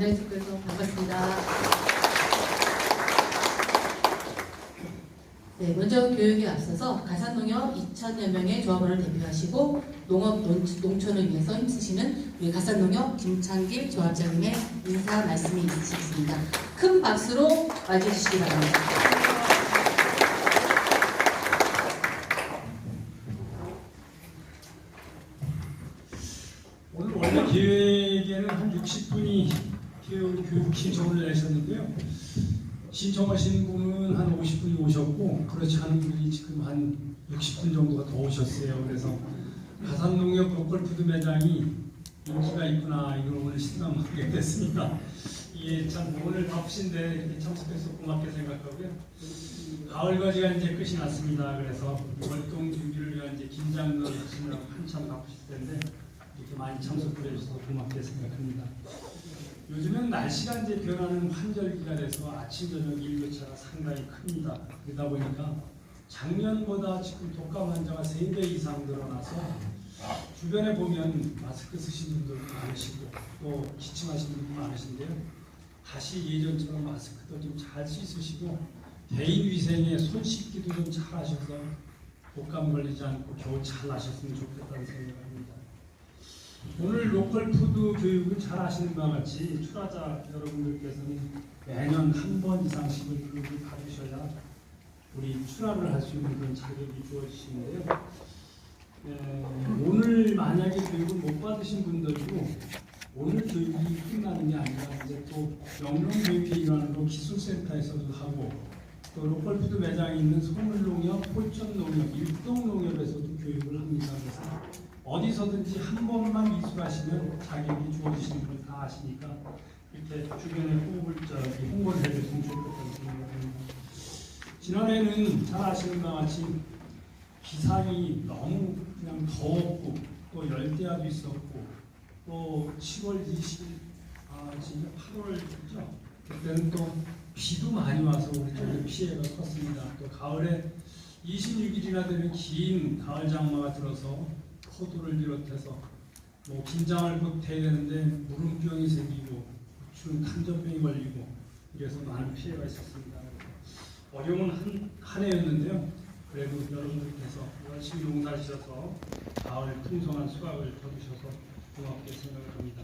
안녕하십니까 반갑습니다. 네, 먼저 교육에 앞서서 가산농협 2천여 명의 조합원을 대표하시고 농업 농, 농촌을 위해서 힘쓰시는 우리 가산농협 김창길 조합장님의 인사 말씀이 있으시겠습니다. 큰 박수로 맞이해주시기 바랍니다. 오늘 원래 계획에는 한 60분이 교육, 교육 신청을 내셨는데요. 신청하신 분은 한 50분이 오셨고 그렇지 않은 분이 지금 한 60분 정도가 더 오셨어요. 그래서 가산농협 로컬푸드 매장이 인기가 있구나 이걸 오늘 실감하게 됐습니다. 이게 참 오늘 바쁘신데 이렇게 참석해서 고맙게 생각하고요. 가을과제가 이제 끝이 났습니다. 그래서 월동 준비를 위한 이제 긴장을 하시느라고 한참 바쁘실 텐데 이렇게 많이 참석해 주셔서 고맙게 생각합니다. 요즘은 날씨가 이제 변하는 환절기가 돼서 아침 저녁 일교차가 상당히 큽니다. 그러다 보니까 작년보다 지금 독감 환자가 3배 이상 늘어나서 주변에 보면 마스크 쓰신 분들 많으시고 또 기침하시는 분들 많으신데요. 다시 예전처럼 마스크도 좀 잘 씻으시고 개인 위생에 손 씻기도 좀 잘 하셔서 독감 걸리지 않고 겨우 잘 나셨으면 좋겠다는 생각합니다. 오늘 로컬 푸드 교육을 잘 아시는 바와 같이 출하자 여러분들께서는 매년 한 번 이상씩을 교육을 받으셔야 우리 출하를 할 수 있는 그런 자격이 주어지시는데요. 에, 오늘 만약에 교육을 못 받으신 분들도 오늘 교육이 끝나는 게 아니라 이제 또 영농 교육회 거 기술센터에서도 하고 또 로컬 푸드 매장에 있는 소물농협, 포천농협, 일동농협에서도 교육을 합니다. 그래서 어디서든지 한 번만 이수하시면 자격이 주어지시는 걸 다 아시니까 이렇게 주변에 호흡을 저기 홍보를 해주시면 좋겠다는 생각합니다. 지난해는 잘 아시는 바와 같이 기상이 너무 그냥 더웠고 또 열대야도 있었고 또 10월 20일 아 진짜 8월이죠 그때는 또 비도 많이 와서 우리 쪽에 피해가 컸습니다. 또 가을에 26일이나 되는 긴 가을 장마가 들어서 포도를 비롯해서 뭐 긴장을 곧 해야 되는데 무름병이 생기고 추운 탄저병이 걸리고 이래서 많은 피해가 있었습니다. 어려운 한, 한 해였는데요. 그래도 여러분들께서 열심히 농사지셔서 가을 풍성한 수확을 거두셔서 고맙게 생각을 합니다.